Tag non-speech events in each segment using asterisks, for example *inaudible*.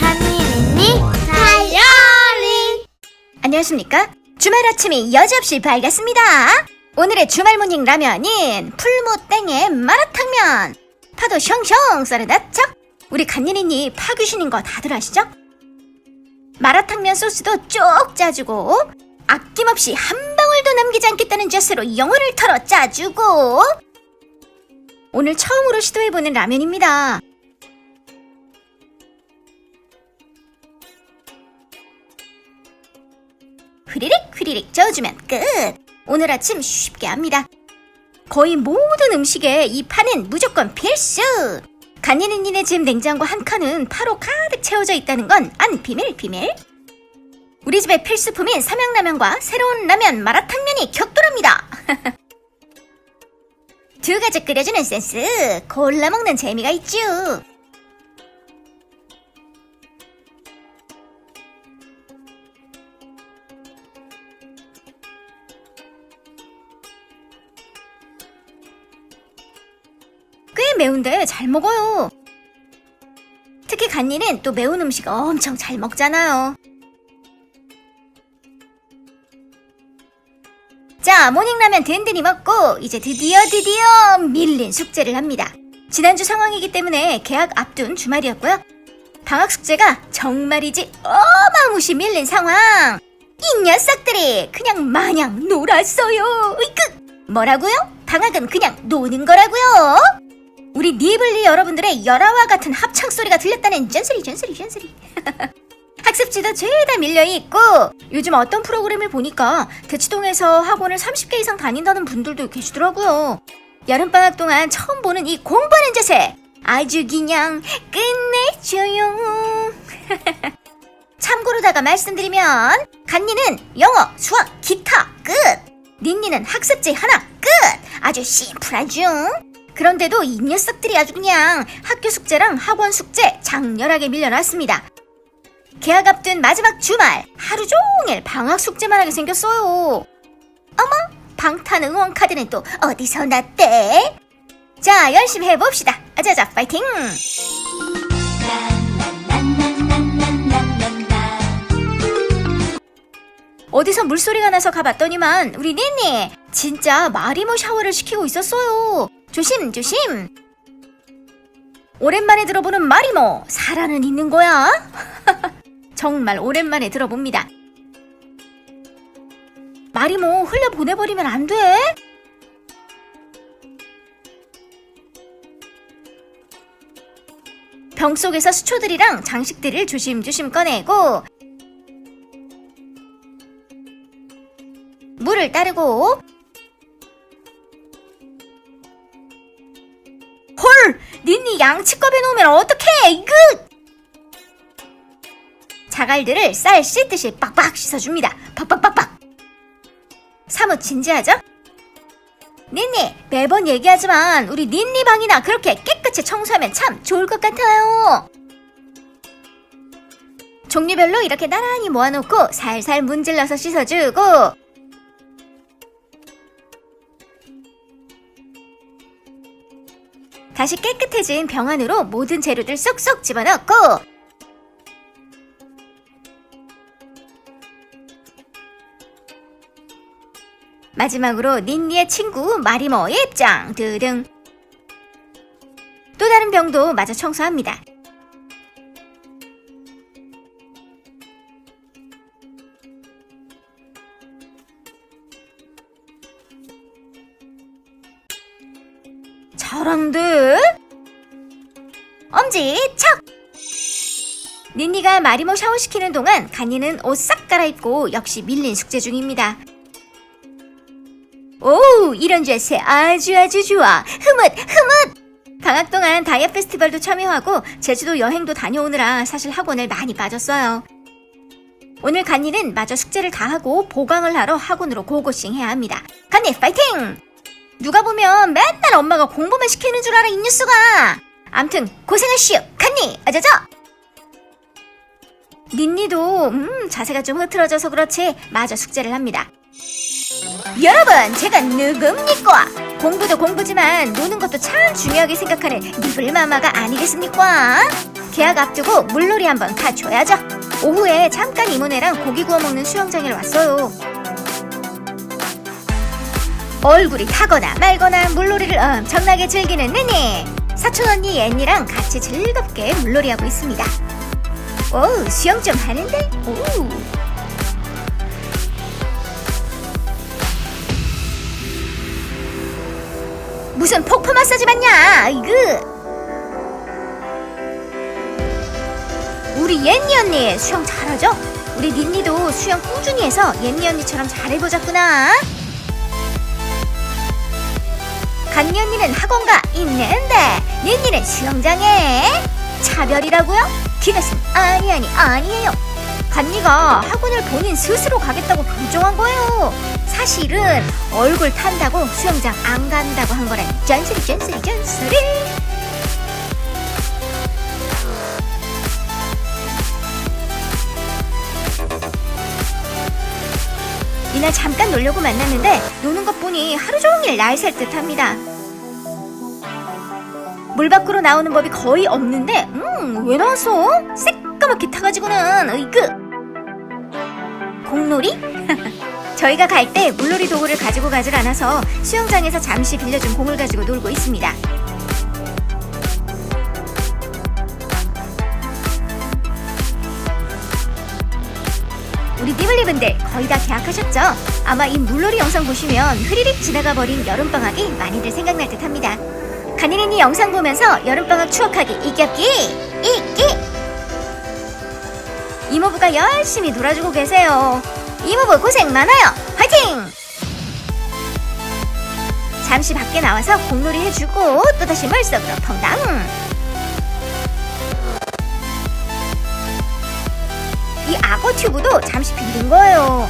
간이니 다이어리 안녕하십니까? 주말 아침이 여지없이 밝았습니다. 오늘의 주말 모닝 라면은 풀무땡의 마라탕면. 파도 숑숑 썰어놨죠? 우리 간니니니 파 귀신인 거 다들 아시죠? 마라탕면 소스도 쭉 짜주고 아낌없이 한 방울도 남기지 않겠다는 자세로 영혼을 털어 짜주고 오늘 처음으로 시도해보는 라면입니다. 휘리릭 휘리릭 저어주면 끝. 오늘 아침 쉽게 합니다. 거의 모든 음식에 이 파는 무조건 필수. 간이는니네 집 냉장고 한 칸은 파로 가득 채워져 있다는 건 안 비밀 비밀. 우리 집의 필수품인 삼양라면과 새로운 라면 마라탕면이 격돌합니다. *laughs* 두 가지 끓여주는 센스, 골라 먹는 재미가 있죠. 매운데 잘 먹어요. 특히 간니는 또 매운 음식 엄청 잘 먹잖아요. 자, 모닝라면 든든히 먹고 이제 드디어 드디어 밀린 숙제를 합니다. 지난주 상황이기 때문에 개학 앞둔 주말이었고요. 방학 숙제가 정말이지 어마무시 밀린 상황. 이 녀석들이 그냥 마냥 놀았어요. 으이크! 뭐라고요? 방학은 그냥 노는 거라고요? 우리 니블리 여러분들의 열아와 같은 합창 소리가 들렸다는 전소리 전소리 전소리 학습지도 죄다 밀려있고 요즘 어떤 프로그램을 보니까 대치동에서 학원을 30개 이상 다닌다는 분들도 계시더라고요. 여름방학 동안 처음 보는 이 공부하는 자세. 아주 그냥 끝내줘요. *laughs* 참고로다가 말씀드리면 간니는 영어, 수학, 기타 끝. 닌니는 학습지 하나 끝. 아주 심플한 중 그런데도 이 녀석들이 아주 그냥 학교 숙제랑 학원 숙제 장렬하게 밀려났습니다. 개학 앞둔 마지막 주말 하루 종일 방학 숙제만 하게 생겼어요. 어머, 방탄 응원 카드는 또 어디서 났대? 자, 열심히 해봅시다. 아자자, 파이팅! 어디서 물소리가 나서 가봤더니만 우리 니니 진짜 마리모 샤워를 시키고 있었어요. 조심 조심. 오랜만에 들어보는 마리모 살아는 있는 거야? *laughs* 정말 오랜만에 들어봅니다. 마리모 흘려 보내버리면 안 돼. 병 속에서 수초들이랑 장식들을 조심조심 꺼내고 물을 따르고 양치컵에 놓으면 어떡해! 이거! 자갈들을 쌀 씻듯이 빡빡 씻어줍니다. 빡빡빡빡. 사뭇 진지하죠? 닌니, 매번 얘기하지만 우리 닌니 방이나 그렇게 깨끗이 청소하면 참 좋을 것 같아요. 종류별로 이렇게 나란히 모아놓고 살살 문질러서 씻어주고 다시 깨끗해진 병 안으로 모든 재료들 쏙쏙 집어넣고 마지막으로 닌니의 친구 마리모의 입장 드등 또 다른 병도 마저 청소합니다. 잘한데? 엄지척! 닌니가 마리모 샤워시키는 동안 간이는 옷 싹 갈아입고 역시 밀린 숙제 중입니다. 오, 이런 자세 아주 아주 좋아. 흐뭇, 흐뭇! 방학 동안 다이어 페스티벌도 참여하고 제주도 여행도 다녀오느라 사실 학원을 많이 빠졌어요. 오늘 간이는 마저 숙제를 다 하고 보강을 하러 학원으로 고고싱 해야 합니다. 간이 파이팅! 누가 보면 맨날 엄마가 공부만 시키는 줄 알아 이 뉴스가. 암튼 고생하시오 간니 아자자. 닌니도 음, 자세가 좀 흐트러져서 그렇지 마저 숙제를 합니다. 여러분, 제가 누굽니까? 공부도 공부지만 노는 것도 참 중요하게 생각하는 니블마마가 아니겠습니까? 계약 앞두고 물놀이 한번 가줘야죠. 오후에 잠깐 이모네랑 고기 구워 먹는 수영장에 왔어요. 얼굴이 타거나 말거나 물놀이를 엄청나게 즐기는 느니 사촌 언니 앤니랑 같이 즐겁게 물놀이하고 있습니다. 오 수영 좀 하는데? 오. 무슨 폭포 마사지 받냐? 이그. 우리 옌니 언니 수영 잘하죠? 우리 닌니도 수영 꾸준히 해서 옌니 언니처럼 잘해보자꾸나. 간니 언니는 학원가 있는데 닌니는 수영장에 차별이라고요? 기가슴 아니 아니 아니에요. 간니가 학원을 본인 스스로 가겠다고 결정한 거예요. 사실은 얼굴 탄다고 수영장 안 간다고 한 거라니 짠소리 짠소리 짠소리. 이날 잠깐 놀려고 만났는데 노는 것 보니 하루 종일 날 셀 듯합니다. 물 밖으로 나오는 법이 거의 없는데 음, 왜 나왔어? 새까맣게 타가지고는 으이그 공놀이? *laughs* 저희가 갈 때 물놀이 도구를 가지고 가질 않아서 수영장에서 잠시 빌려준 공을 가지고 놀고 있습니다. 우리 띠블리분들 거의 다 계약하셨죠? 아마 이 물놀이 영상 보시면 흐리릭 지나가 버린 여름방학이 많이들 생각날 듯 합니다. 간이린이 영상 보면서 여름방학 추억하기 이겹기 이끼 이모부가 열심히 놀아주고 계세요. 이모부 고생 많아요. 화이팅! 잠시 밖에 나와서 공놀이 해주고 또다시 물속으로 퐁당. 이 악어 튜브도 잠시 빌린 거예요.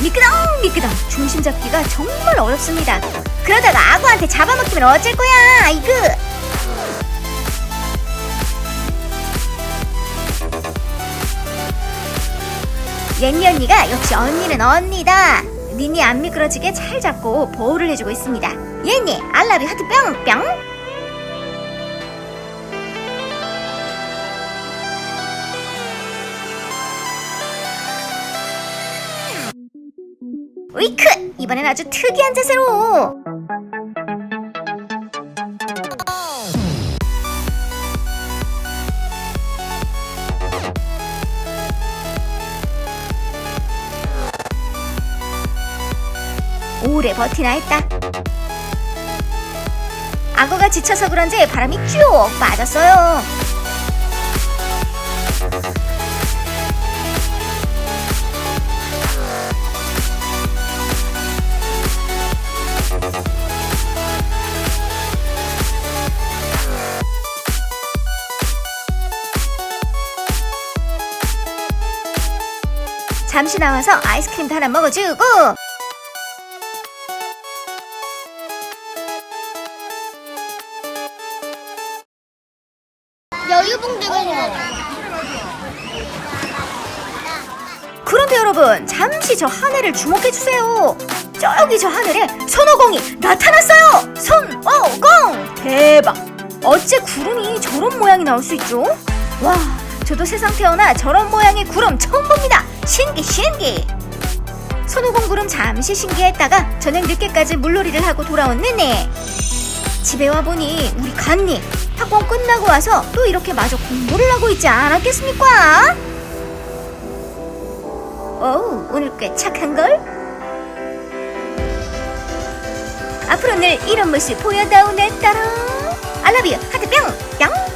미끄덩 미끄덩 중심 잡기가 정말 어렵습니다. 그러다가 악어한테 잡아먹히면 어쩔 거야 이그. 옌니 언니가 역시 언니는 언니다. 니니 안 미끄러지게 잘 잡고 보호를 해주고 있습니다. 옌니 알라비 하트 뿅뿅. 으이크! 이번엔 아주 특이한 자세로! 오래 버티나 했다. 악어가 지쳐서 그런지 바람이 쭉 빠졌어요. 잠시 나와서 아이스크림도 하나 먹어주고. 그런데 여러분 잠시 저 하늘을 주목해 주세요. 저기 저 하늘에 손오공이 나타났어요. 손오공 대박. 어째 구름이 저런 모양이 나올 수 있죠? 와, 저도 세상 태어나 저런 모양의 구름 처음 봅니다. 신기 신기. 손오공 구름 잠시 신기했다가 저녁 늦게까지 물놀이를 하고 돌아온 느네. 집에 와 보니 우리 간니 학원 끝나고 와서 또 이렇게 마저 공부를 하고 있지 않았겠습니까? 어우, 오늘 꽤 착한걸? 앞으로 늘 이런 모습 보여다오 내 딸아 알라뷰 하트 뿅 뿅